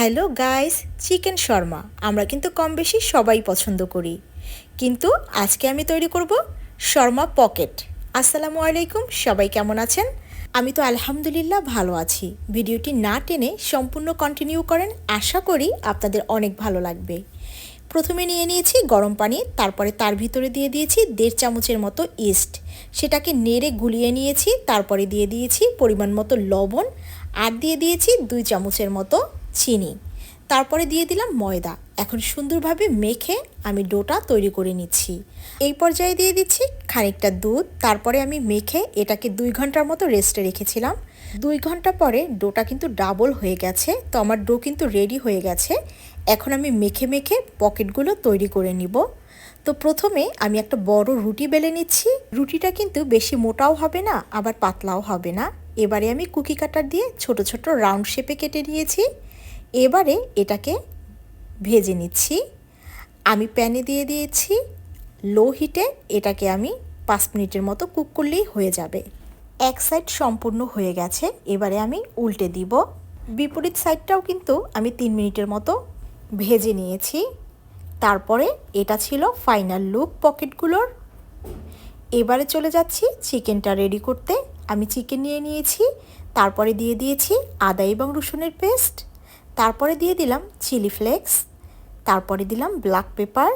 Hello guys, chicken Sharma. আমরা কিন্তু কম বেশি সবাই পছন্দ করি। কিন্তু আজকে আমি তৈরি করব শর্মা পকেট। আসসালামু আলাইকুম, সবাই কেমন আছেন? আমি তো আলহামদুলিল্লাহ ভালো আছি। ভিডিওটি না টেনে সম্পূর্ণ কন্টিনিউ করেন, আশা করি আপনাদের অনেক ভালো লাগবে। প্রথমে নিয়ে নিয়েছি গরম পানি, তারপরে তার ভিতরে দিয়ে দিয়েছি দেড় চামচের মতো ইস্ট। সেটাকে নেড়ে গুলিয়ে নিয়েছি, তারপরে দিয়ে দিয়েছি পরিমাণ মতো লবণ, আর দিয়ে দিয়েছি দুই চামচের মতো চিনি। তারপরে দিয়ে দিলাম ময়দা। এখন সুন্দরভাবে মেখে আমি ডোটা তৈরি করে নিচ্ছি। এই পর্যায়ে দিয়ে দিচ্ছি খানিকটা দুধ। তারপরে আমি মেখে এটাকে দুই ঘণ্টার মতো রেস্টে রেখেছিলাম। দুই ঘণ্টা পরে ডোটা কিন্তু ডাবল হয়ে গেছে। তো আমার ডো কিন্তু রেডি হয়ে গেছে। এখন আমি মেখে মেখে পকেটগুলো তৈরি করে নিব। তো প্রথমে আমি একটা বড় রুটি বেলে নিচ্ছি। রুটিটা কিন্তু বেশি মোটাও হবে না, আবার পাতলাও হবে না। এবারে আমি কুকি কাটার দিয়ে ছোট ছোট রাউন্ড শেপে কেটে নিয়েছি। এবারে এটাকে ভেজে নিচ্ছি। আমি প্যানে দিয়ে দিয়েছি। লো হিটে এটাকে আমি পাঁচ মিনিটের মতো কুক করলেই হয়ে যাবে। এক সাইড সম্পূর্ণ হয়ে গেছে। এবারে আমি উল্টে দিব। বিপরীত সাইডটাও কিন্তু আমি তিন মিনিটের মতো ভেজে নিয়েছি। তারপরে এটা ছিল ফাইনাল লুক পকেটগুলোর। এবারে চলে যাচ্ছি চিকেনটা রেডি করতে। আমি চিকেন নিয়ে নিয়েছি। তারপরে দিয়ে দিয়েছি আদা এবং রসুনের পেস্ট। তারপরে দিয়ে দিলাম চিলি ফ্লেক্স, তারপরে দিলাম ব্ল্যাক পেপার,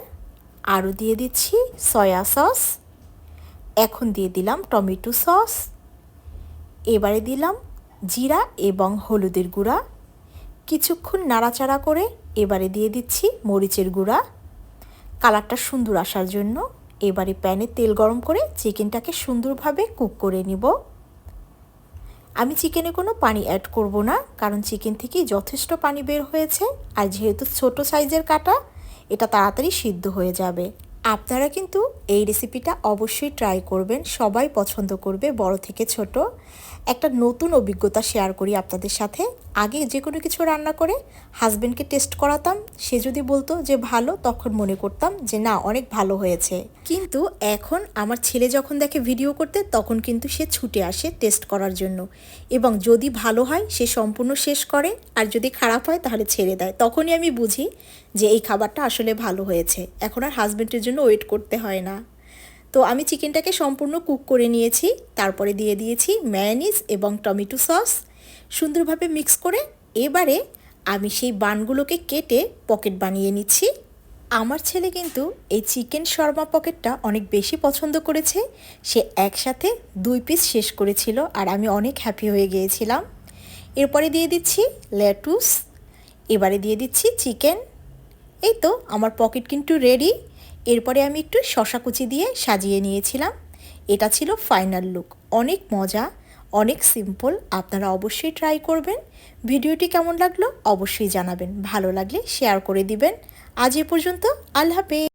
আরও দিয়ে দিচ্ছি সয়া সস, এখন দিয়ে দিলাম টমেটো সস, এবারে দিলাম জিরা এবং হলুদের গুঁড়া, কিছুক্ষণ নাড়াচাড়া করে এবারে দিয়ে দিচ্ছি মরিচের গুঁড়া। কালারটা সুন্দর আসার জন্য এবারে প্যানে তেল গরম করে চিকেনটাকে সুন্দরভাবে কুক করে নিব। আমি চিকেনে কোনো পানি অ্যাড করব না, কারণ চিকেন থেকে যথেষ্ট পানি বের হয়েছে। আর যেহেতু ছোট সাইজের কাটা, এটা তাড়াতাড়ি সিদ্ধ হয়ে যাবে। আপনারা কিন্তু এই রেসিপিটা অবশ্যই ট্রাই করবেন। সবাই পছন্দ করবে, বড় থেকে ছোট। একটা নতুন অভিজ্ঞতা শেয়ার করি আপনাদের সাথে। আগে যে কোনো কিছু রান্না করে হাজব্যান্ডকে টেস্ট করাতাম। সে যদি বলতো যে ভালো, তখন মনে করতাম যে না, অনেক ভালো হয়েছে। কিন্তু এখন আমার ছেলে যখন দেখে ভিডিও করতে, তখন কিন্তু সে ছুটে আসে টেস্ট করার জন্য। এবং যদি ভালো হয়, সে সম্পূর্ণ শেষ করে। আর যদি খারাপ হয়, তাহলে ছেড়ে দেয়। তখনই আমি বুঝি যে এই খাবারটা আসলে ভালো হয়েছে। এখন আর হাজব্যান্ডের জন্য ওয়েট করতে হয় না। তো আমি চিকেনটাকে সম্পূর্ণ কুক করে নিয়েছি। তারপরে দিয়ে দিয়েছি ম্যায়োনিজ এবং টমেটো সস সুন্দরভাবে মিক্স করে এবারে আমি সেই বানগুলোকে কেটে পকেট বানিয়ে নিচ্ছি। আমার ছেলে কিন্তু এই চিকেন শর্মা পকেটটা অনেক বেশি পছন্দ করেছে। সে একসাথে দুই পিস শেষ করেছিল আর আমি অনেক হ্যাপি হয়ে গিয়েছিলাম। এরপরে দিয়ে দিচ্ছি লেটুস এবারে দিয়ে দিচ্ছি চিকেন এই তো আমার পকেট কিন্তু রেডি এরপরে আমি একটু শশা কুচি দিয়ে সাজিয়ে নিয়েছিলাম। এটা ছিল ফাইনাল লুক অনেক মজা। অনেক সিম্পল, আপনারা অবশ্যই ট্রাই করবেন। ভিডিওটি কেমন লাগল অবশ্যই জানাবেন। ভালো লাগলে শেয়ার করে দিবেন। আজ এ পর্যন্ত, আল্লাহ